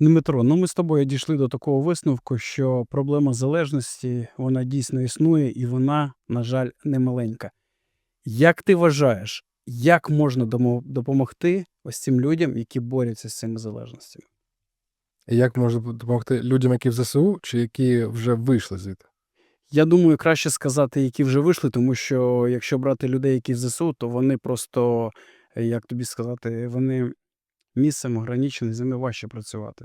Дмитро, ну ми з тобою дійшли до такого висновку, що проблема залежності вона дійсно існує, і вона, на жаль, не маленька. Як ти вважаєш, як можна допомогти ось цим людям, які борються з цими залежностями? Як можна допомогти людям, які в ЗСУ, чи які вже вийшли звідти? Я думаю, краще сказати, які вже вийшли, тому що якщо брати людей, які в ЗСУ, то вони просто, як тобі сказати, вони місцем ограничені, з ними важче працювати.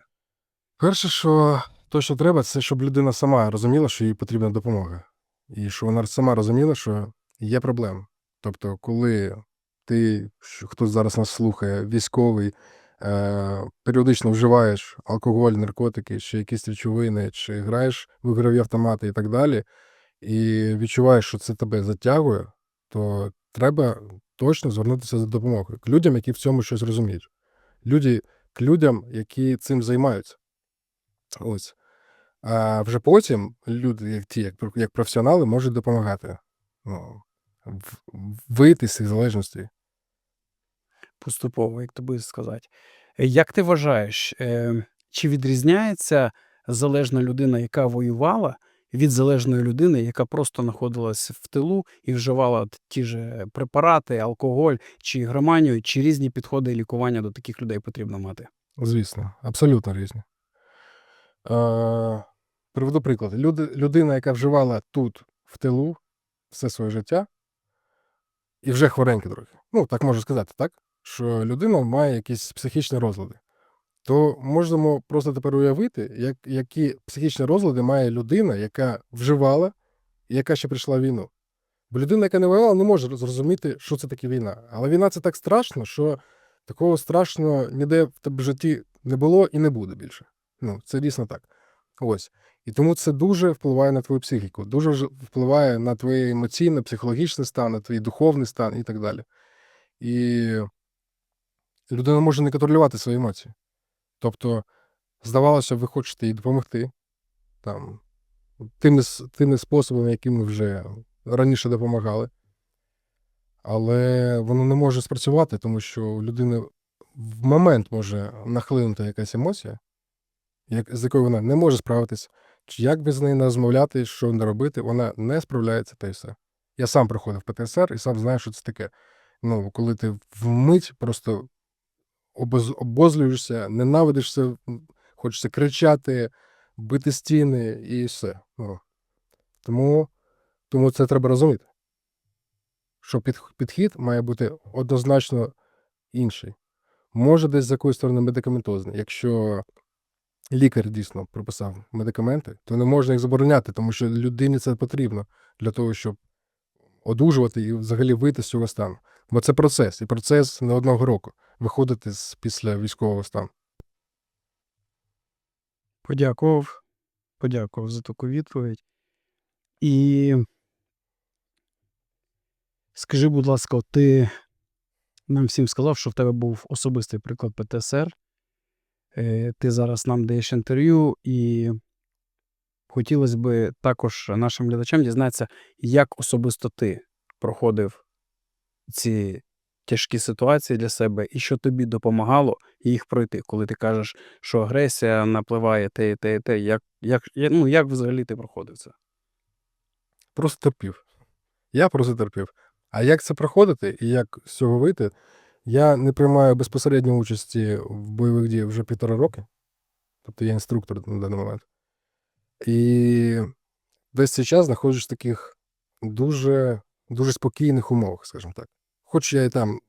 Перше, що то, що треба, це щоб людина сама розуміла, що їй потрібна допомога. І що вона сама розуміла, що є проблема. Тобто, коли ти, хтось зараз нас слухає, військовий, е, періодично вживаєш алкоголь, наркотики, чи якісь речовини, чи граєш в ігрові автомати і так далі, і відчуваєш, що це тебе затягує, то треба точно звернутися за допомогою к людям, які в цьому щось розуміють. Люди, к людям, які цим займаються. Ось. А вже потім люди, як ті, як, як професіонали, можуть допомагати ну, вийти з цих залежностей. Поступово, як тобі сказати. Як ти вважаєш, е, чи відрізняється залежна людина, яка воювала, від залежної людини, яка просто знаходилась в тилу і вживала ті ж препарати, алкоголь чи громанію, чи різні підходи лікування до таких людей потрібно мати? Звісно, абсолютно різні. Е, приведу приклад. Люди, людина, яка вживала тут, в тилу, все своє життя, і вже хворенька трохи. Ну, так можу сказати, так? Що людина має якісь психічні розлади. То можемо просто тепер уявити, як, які психічні розлади має людина, яка вживала і яка ще прийшла в війну. Бо людина, яка не воювала, не може зрозуміти, що це таке війна. Але війна це так страшно, що такого страшного ніде в тебе в житті не було і не буде більше. Ну, це дійсно так. Ось. І тому це дуже впливає на твою психіку, дуже впливає на твій емоційний, психологічний стан, на твій духовний стан і так далі. І людина може не контролювати свої емоції. Тобто, здавалося, ви хочете їй допомогти там, тими, тими способами, якими вже раніше допомагали. Але воно не може спрацювати, тому що у людини в момент може нахлинути якась емоція, як, з якою вона не може справитись. Чи як би з нею не розмовляти, що не робити, вона не справляється та й все. Я сам проходив ПТСР і сам знаю, що це таке. Ну, коли ти вмить просто обозлюєшся, ненавидишся, хочеться кричати, бити стіни і все. Ну, тому, тому це треба розуміти. Що під, підхід має бути однозначно інший. Може, десь з якоїсь сторони медикаментозний. Якщо лікар дійсно прописав медикаменти, то не можна їх забороняти, тому що людині це потрібно для того, щоб одужувати і взагалі вийти з цього стану. Бо це процес, і процес не одного року виходити з після військового стану. Подякував. Подякував за таку відповідь. І скажи, будь ласка, ти нам всім сказав, що в тебе був особистий приклад ПТСР. Е, Ти зараз нам даєш інтерв'ю, і хотілося б також нашим глядачам дізнатися, як особисто ти проходив ці тяжкі ситуації для себе, і що тобі допомагало їх пройти, коли ти кажеш, що агресія напливає те те те. Як, як, ну, як взагалі ти проходив це? Просто терпів. Я просто терпів. А як це проходити і як з цього вийти, я не приймаю безпосередньо участі в бойових діях вже півтора роки. Тобто я інструктор на даний момент. І весь цей час знаходжусь в таких дуже, дуже спокійних умовах, скажімо так. Хоч я і там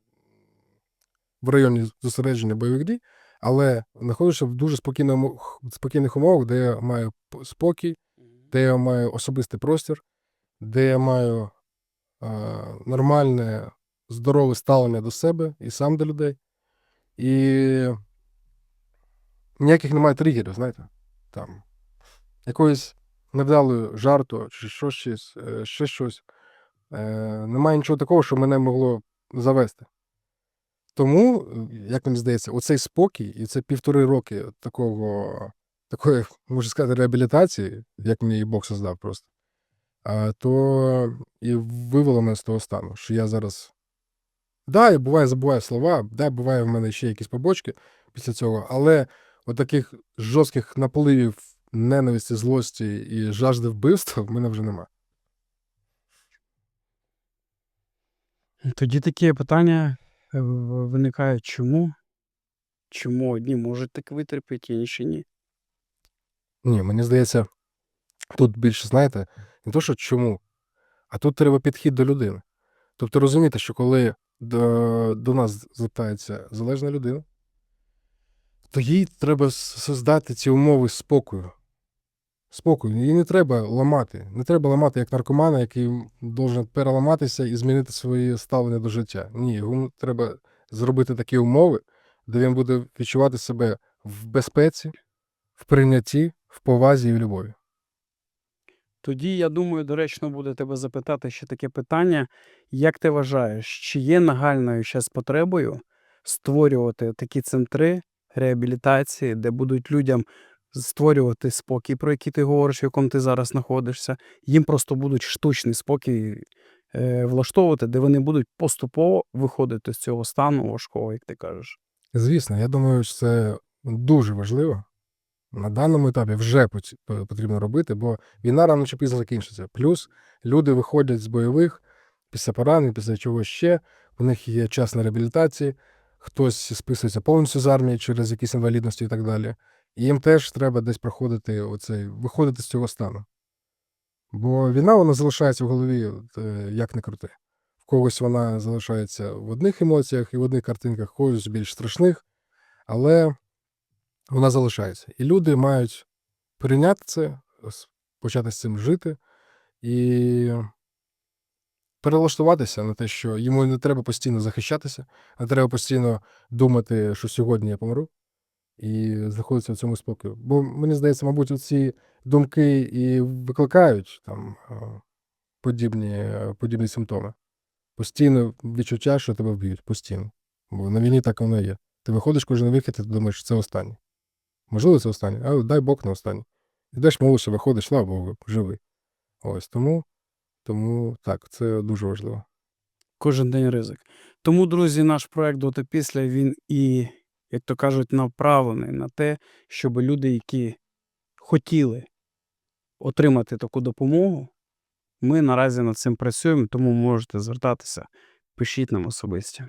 в районі зосередження бойових дій, але знаходжуся в дуже спокійних умовах, де я маю спокій, де я маю особистий простір, де я маю е, нормальне, здорове ставлення до себе і сам до людей. І ніяких немає тригерів, знаєте, там якоїсь невдалої жарту чи що щось, е, ще щось. Е, немає нічого такого, що мене могло завести. Тому, е, як мені здається, оцей спокій і це півтори роки такого, такої, можна сказати, реабілітації, як мені Бог создав просто, то і вивело мене з того стану, що я зараз. Да, я буває забуваю слова, да, буває в мене ще якісь побочки після цього, але отаких жорстких напливів ненависті, злості і жажди вбивства в мене вже нема. Тоді таке питання е, в- виникає, чому? Чому одні можуть так витерпіти, інші ні? Ні, мені здається, тут більше, знаєте, не то, що чому, а тут треба підхід до людини. Тобто розуміти, що коли до, до нас звертається залежна людина, то їй треба создати ці умови спокою. Спокою. Її не треба ламати. Не треба ламати як наркомана, який должен переламатися і змінити свої ставлення до життя. Ні, йому треба зробити такі умови, де він буде відчувати себе в безпеці, в прийнятті, в повазі і в любові. Тоді, я думаю, доречно буде тебе запитати ще таке питання. Як ти вважаєш, чи є нагальною зараз потребою створювати такі центри реабілітації, де будуть людям створювати спокій, про який ти говориш, в якому ти зараз знаходишся, їм просто будуть штучний спокій е, влаштовувати, де вони будуть поступово виходити з цього стану важкого, як ти кажеш. Звісно, я думаю, що це дуже важливо. На даному етапі вже потрібно робити, бо війна рано чи пізно закінчиться. Плюс люди виходять з бойових після поранень, після чого ще. У них є час на реабілітації, хтось списується повністю з армії через якісь інвалідності і так далі. І їм теж треба десь проходити оцей, виходити з цього стану. Бо війна вона залишається в голові, е, як не крути. В когось вона залишається в одних емоціях і в одних картинках, в когось більш страшних, але вона залишається. І люди мають прийняти це, почати з цим жити і перелаштуватися на те, що йому не треба постійно захищатися, не треба постійно думати, що сьогодні я помру, і знаходитися в цьому спокою. Бо мені здається, мабуть, ці думки і викликають там подібні, подібні симптоми. Постійно відчуття, що тебе вб'ють, постійно. Бо на війні так воно є. Ти виходиш кожен вихід, і ти думаєш, це останнє. Можливо, це останнє, але дай Бог не останнє. Ідеш молишся, виходиш, слава Богу, живий. Ось тому, тому так, це дуже важливо. Кожен день ризик. Тому, друзі, наш проект до та після він і, як то кажуть, направлений на те, щоб люди, які хотіли отримати таку допомогу, ми наразі над цим працюємо, тому можете звертатися, пишіть нам особисті.